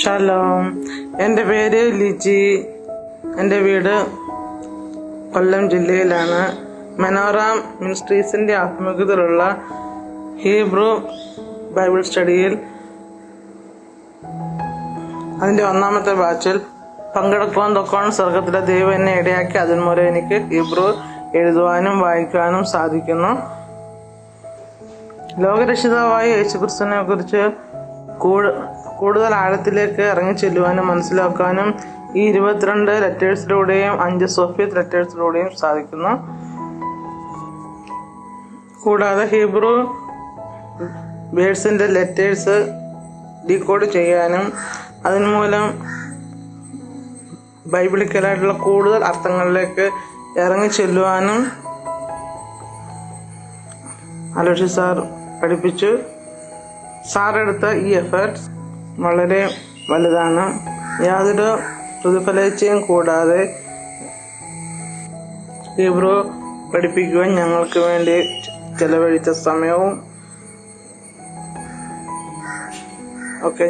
Shalom. എന്റെ പേര് ലിജി. എന്റെ വീട് കൊല്ലം ജില്ലയിലാണ്. മനോറാം മിനിസ്ട്രീസിന്റെ ആഭിമുഖ്യത്തിലുള്ള ഹീബ്രു ബൈബിൾ സ്റ്റഡിയിൽ അതിന്റെ ഒന്നാമത്തെ ബാച്ചിൽ പങ്കെടുക്കുവാൻ തൊക്കോണം സ്വർഗത്തിലെ ദൈവം എന്നെ ഇടയാക്കി. അതിന്മൂലം എനിക്ക് ഹീബ്രു എഴുതുവാനും വായിക്കുവാനും സാധിക്കുന്നു. ലോകരക്ഷിതാവായ യേശുക്രിസ്തുവിനെ കുറിച്ച് കൂടുതൽ ആഴത്തിലേക്ക് ഇറങ്ങി ചെല്ലുവാനും മനസ്സിലാക്കാനും ഈ ഇരുപത്തിരണ്ട് ലെറ്റേഴ്സിലൂടെയും അഞ്ച് സോഫിയത്ത് ലെറ്റേഴ്സിലൂടെയും സാധിക്കുന്നു. കൂടാതെ ഹീബ്രു വേഡ്സിന്റെ ലെറ്റേഴ്സ് ഡീകോഡ് ചെയ്യാനും അതിനുമൂലം ബൈബിളിക്കലായിട്ടുള്ള കൂടുതൽ അർത്ഥങ്ങളിലേക്ക് ഇറങ്ങി ചെല്ലുവാനും അലോഷി സാർ പഠിപ്പിച്ചു. സാർ എടുത്ത ഈ എഫേർട്സ് വളരെ വലുതാണ്. യാതൊരു പ്രതിഫലേച്ഛയും കൂടാതെ ഹീബ്രു പഠിപ്പിക്കുവാൻ ഞങ്ങൾക്ക് വേണ്ടി ചെലവഴിച്ച സമയവും ഒക്കെ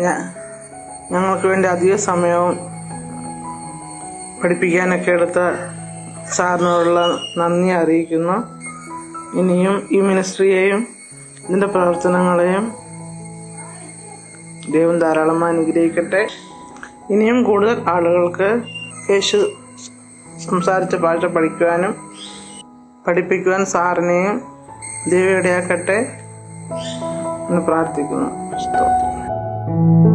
ഞങ്ങൾക്ക് വേണ്ടി അധിക സമയവും പഠിപ്പിക്കാനൊക്കെ എടുത്ത സാറിനോടുള്ള നന്ദി അറിയിക്കുന്നു. ഇനിയും ഈ മിനിസ്ട്രിയെയും ഇതിന്റെ പ്രവർത്തനങ്ങളെയും ദൈവം ധാരാളമായി അനുഗ്രഹിക്കട്ടെ. ഇനിയും കൂടുതൽ ആളുകൾക്ക് യേശു സംസാരിച്ച ഭാഷ പഠിക്കുവാനും പഠിപ്പിക്കുവാൻ സാറിനെയും ദൈവം ഇടയാക്കട്ടെ എന്ന് പ്രാർത്ഥിക്കുന്നു. സ്തോത്രം.